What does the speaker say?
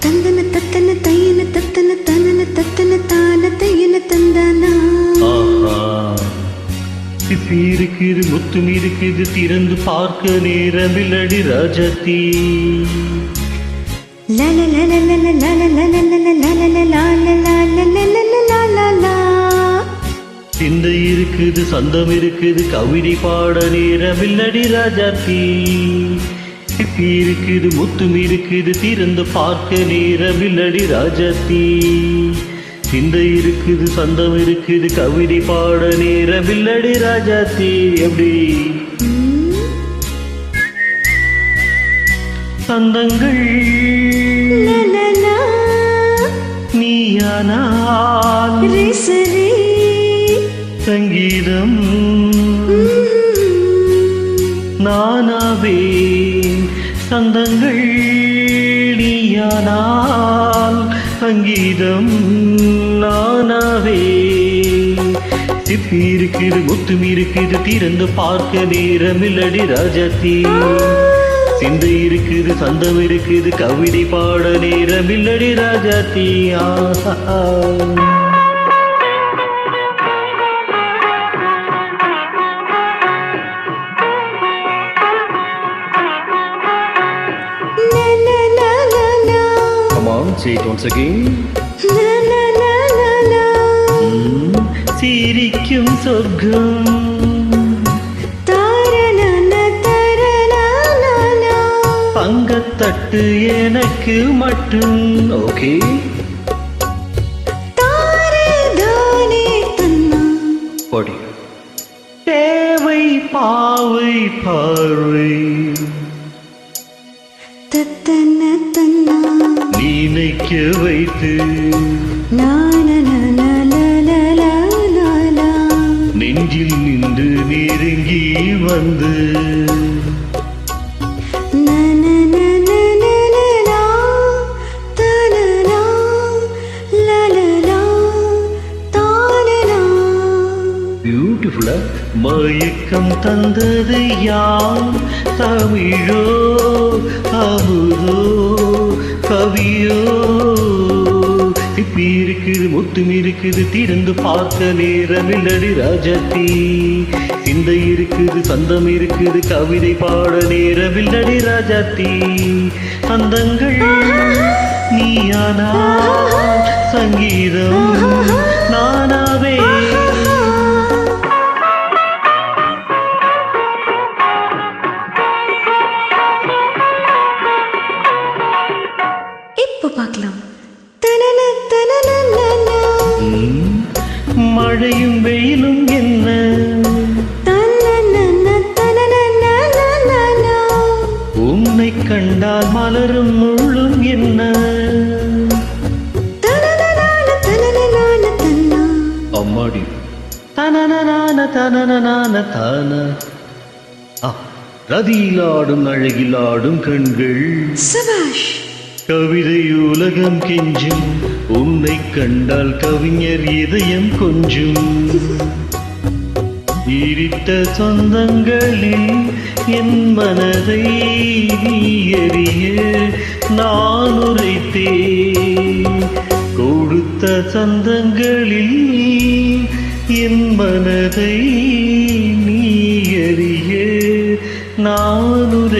தந்தன தத்தன தையன தத்தன தனன தத்தன தான தையன தந்தானா சிப்பி இருக்குது முத்து இருக்குது திறந்து பார்க்க நேரமில்லடி ராஜதி சிந்தை இருக்குது சந்தம் இருக்குது கவிதை பாட நேரமில்லடி ராஜாத்தி சிப்பி இருக்குது முத்தும் இருக்குது திறந்து பார்க்க நேரமில்லடி ராஜாத்தி. சிந்த இருக்குது சந்தம் இருக்குது கவிதை பாட நேரமில்லடி ராஜாத்தி. எப்படி? சந்தங்கள் நீயானால் சங்கீதம். நானாவே. சந்தங்கள் நீயானால் சங்கீதம் நானாவே. சிப்பி இருக்குது முத்தும் இருக்குது திறந்து பார்க்க நேரமில்லடி ராஜத்தி. சிந்தை இருக்குது சந்தம் இருக்குது கவிதை பாட நேரமில்லடி ராஜத்தி. ஆஹா. say it once again. சிரிக்கும் சொர்க்கம் பங்கத்தட்டு எனக்கு மட்டும் ஓகே பொடி தேவை பாவை பார்வை தத்தன் நினைக்க வைத்து. நெஞ்சில் நின்று நெருங்கி வந்து. பியூட்டிஃபுல்லா மயக்கம் தந்தது யார் தமிழோ அமுதோ கவியோ. இப்பி இருக்குது முத்தும் இருக்குது திறந்து பார்க்க நேரமில்லடி ராஜாத்தி. சிந்தை இருக்குது சந்தம் இருக்குது கவிதை பாட நேரமில்லடி ராஜாத்தி. சந்தங்கள் நீயானா? சங்கீதம் நானா? மழையும் வெயிலும் என்ன. உன்னை கண்டால் மலரும் முள்ளும் என்ன. அம்மாடி. தனனனான தனனனான தான. ரதியிலாடும் அழகிலாடும் கண்கள். சபாஷ். கவிதை உலகம் கெஞ்சும். உன்னை கண்டால் கவிஞர் இதயம் கொஞ்சும். ஈரிட்ட சொந்தங்களில் என் மனதை நீ அறிய நான் உரைத்தேன். கொடுத்த சந்தங்களில் என் மனதை நீ அறிய நான் உரை